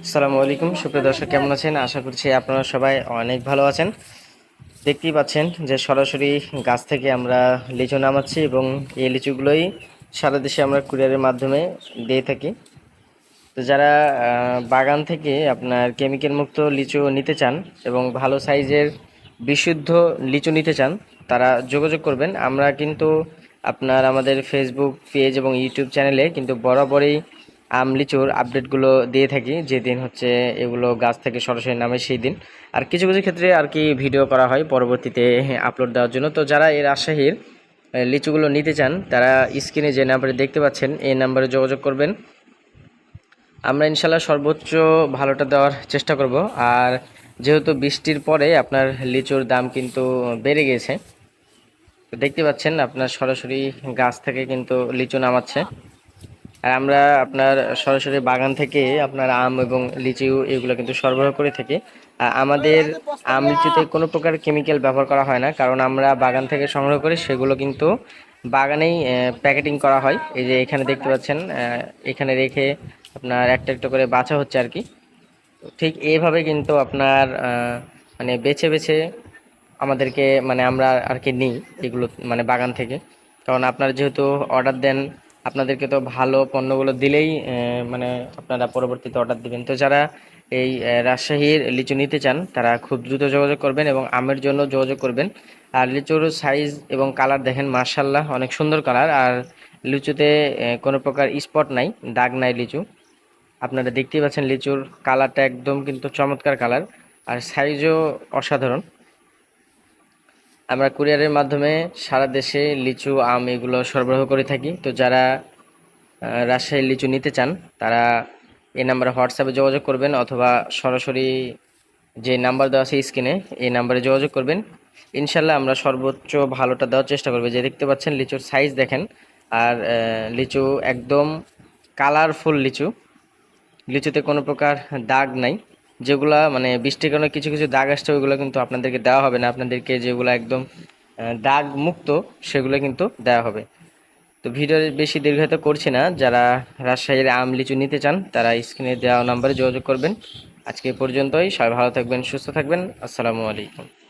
আসসালামু আলাইকুম। সুপ্রিয় দর্শক, কেমন আছেন? আশা করছি আপনারা সবাই অনেক ভালো আছেন। দেখতেই পাচ্ছেন যে সরাসরি গাছ থেকে আমরা লিচু নামাচ্ছি এবং এই লিচুগুলোই সারা দেশে আমরা কুরিয়ারের মাধ্যমে দিয়ে থাকি। তো যারা বাগান থেকে আপনার কেমিক্যাল মুক্ত লিচু নিতে চান এবং ভালো সাইজের বিশুদ্ধ লিচু নিতে চান, তারা যোগাযোগ করবেন। আমরা কিন্তু আপনার আমাদের ফেসবুক পেজ এবং ইউটিউব চ্যানেলে কিন্তু বরাবরই আম লিচুর আপডেটগুলো দিয়ে থাকি, যেদিন হচ্ছে এগুলো গাছ থেকে সরাসরি নামে সেই দিন। আর কিছু কিছু ক্ষেত্রে আর কি ভিডিও করা হয় পরবর্তীতে আপলোড দেওয়ার জন্য। তো যারা এই রাজশাহীর লিচুগুলো নিতে চান, তারা স্ক্রিনে যে নাম্বারে দেখতে পাচ্ছেন, এই নাম্বারে যোগাযোগ করবেন। আমরা ইনশাল্লাহ সর্বোচ্চ ভালোটা দেওয়ার চেষ্টা করব। আর যেহেতু বৃষ্টির পরে আপনার লিচুর দাম কিন্তু বেড়ে গেছে দেখতে পাচ্ছেন আপনার সরাসরি গাছ থেকে কিন্তু লিচু নামাচ্ছে। আর আমরা আপনার সরাসরি বাগান থেকে আপনার আম এবং লিচু এগুলো কিন্তু সরবরাহ করে থাকি। আমাদের আম, লিচুতে কোনো প্রকার কেমিক্যাল ব্যবহার করা হয় না, কারণ আমরা বাগান থেকে সংগ্রহ করি, সেগুলো কিন্তু বাগানেই প্যাকেটিং করা হয়। এই যে এখানে দেখতে পাচ্ছেন এখানে রেখে আপনার একটা একটা করে বাছা হচ্ছে আর কি। ঠিক এইভাবে কিন্তু আপনার মানে বেছে বেছে আমাদেরকে মানে আমরা আর কি নিই এগুলো মানে বাগান থেকে। কারণ আপনারা যেহেতু অর্ডার দেন আপনাদেরকে তো ভালো পণ্যগুলো দিলেই মানে আপনারা পরবর্তীতে অর্ডার দিবেন। তো যারা এই রাজশাহীর লিচু নিতে চান, তারা খুব দ্রুত যোগাযোগ করবেন এবং আমের জন্য যোগাযোগ করবেন। আর লিচুর সাইজ এবং কালার দেখেন মার্শাল্লাহ অনেক সুন্দর কালার আর লিচুতে কোনো প্রকার স্পট নাই, দাগ নাই লিচু। আপনারা দেখতেই পাচ্ছেন, লিচুর কালারটা একদম কিন্তু চমৎকার কালার আর সাইজও অসাধারণ। আমরা কুরিয়ারের মাধ্যমে সারা দেশে লিচু, আম এগুলো সরবরাহ করে থাকি। তো যারা রাজশাহীর লিচু নিতে চান, তারা এই নাম্বারে হোয়াটসঅ্যাপে যোগাযোগ করবেন অথবা সরাসরি যে নাম্বার দেওয়া আছে স্ক্রিনে, এই নাম্বারে যোগাযোগ করবেন। ইনশাল্লাহ আমরা সর্বোচ্চ ভালোটা দেওয়ার চেষ্টা করব। যে দেখতে পাচ্ছেন, লিচুর সাইজ দেখেন। আর লিচু একদম কালারফুল লিচু। লিচুতে কোনো প্রকার দাগ নাই। যেগুলা মানে বৃষ্টির কারণে কিছু কিছু দাগ আসছে, ওইগুলো কিন্তু আপনাদেরকে দেওয়া হবে না। আপনাদেরকে যেগুলো একদম দাগ মুক্ত, সেগুলো কিন্তু দেওয়া হবে। তো ভিডিও বেশি দীর্ঘায়িত করছি না। যারা রাজশাহীর আম, লিচু নিতে চান, তারা স্ক্রিনে দেওয়া নাম্বারে যোগাযোগ করবেন। আজকে পর্যন্তই। সবাই ভালো থাকবেন, সুস্থ থাকবেন। আসসালামু আলাইকুম।